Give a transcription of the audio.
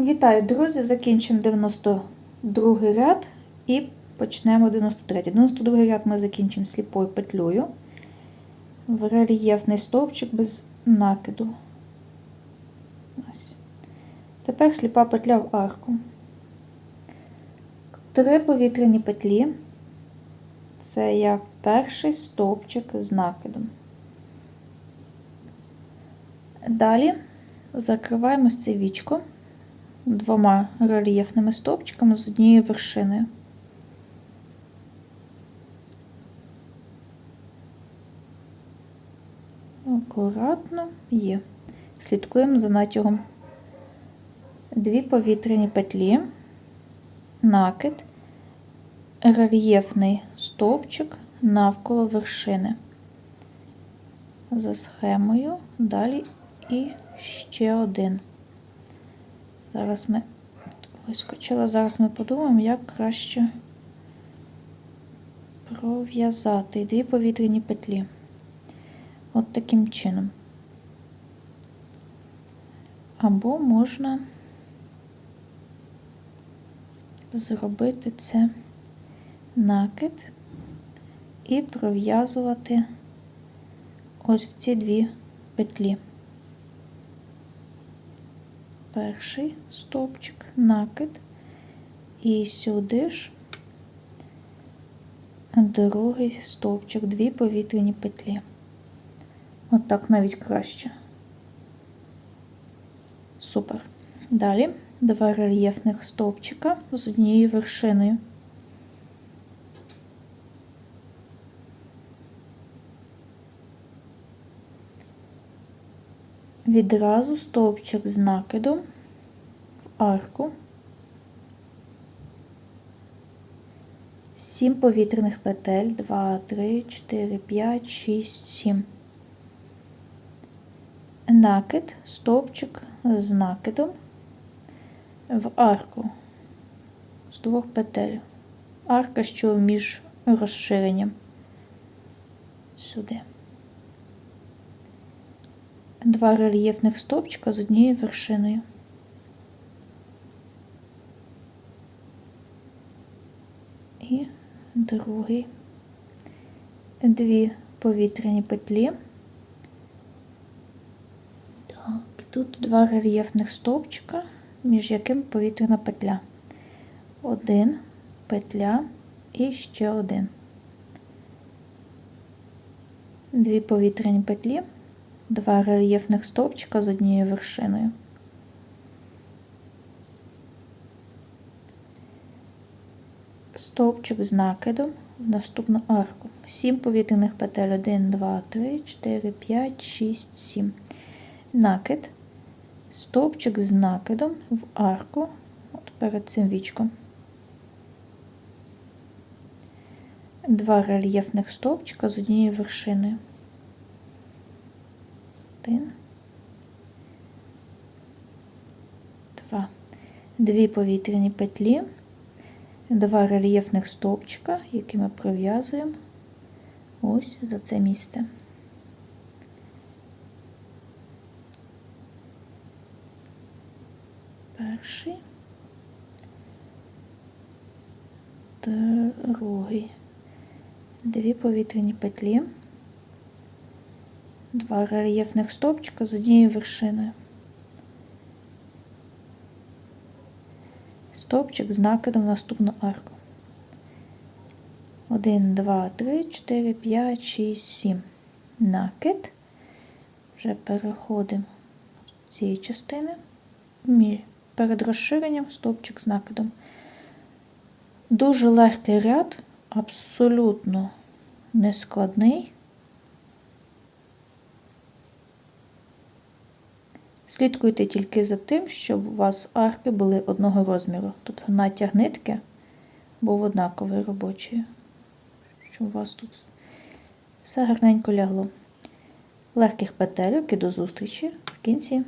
Вітаю, друзі! Закінчимо 92 ряд і почнемо 93. 92 ряд ми закінчимо сліпою петлею в рельєфний стовпчик без накиду. Ось. Тепер сліпа петля в арку. Три повітряні петлі. Це як перший стовпчик з накидом. Далі закриваємо це вічко двома рельєфними стовпчиками з однією вершиною. Акуратно є. Слідкуємо за натягом. Дві повітряні петлі, накид, рельєфний стовпчик навколо вершини. За схемою, далі і ще один. Зараз ми вискочила, зараз ми подумаємо, як краще пров'язати дві повітряні петлі. От таким чином. Або можна зробити це накид і пров'язувати ось в ці дві петлі перший стовпчик, накид, і сюди ж другий стовпчик, дві повітряні петлі. От так навіть краще. Супер. Далі два рельєфних стовпчика з однією вершиною. Відразу стовпчик з накидом арку, сім повітряних петель, 2, 3, 4, 5, 6, 7. Накид, стовпчик з накидом в арку з двох петель. Арка, що між розширенням сюди два рельєфних стовпчика з однією вершиною. І другий, дві повітряні петлі. Так, тут два рельєфних стовпчика, між якими повітряна петля. Один петля і ще один. Дві повітряні петлі два рельєфних стовпчика з однією вершиною. Стовпчик з накидом в наступну арку. 7 повітряних петель 1, 2, 3, 4, 5, 6, 7. Накид, стовпчик з накидом в арку от перед цим вічком. Два рельєфних стовпчика з однією вершиною один, два, дві повітряні петлі, два рельєфних стовпчика, які ми пров'язуємо ось за це місце. Перший, другий, дві повітряні петлі два рельєфних стовпчика з однією вершиною. Стовпчик з накидом в наступну арку. 1, 2, 3, 4, 5, 6, 7. Накид. Вже переходимо з цієї частини. Перед розширенням стовпчик з накидом. Дуже легкий ряд, абсолютно нескладний. Слідкуйте тільки за тим, щоб у вас арки були одного розміру. Тобто натяг нитки був однаковий робочий. Щоб у вас тут все гарненько лягло. Легких петельок і до зустрічі в кінці.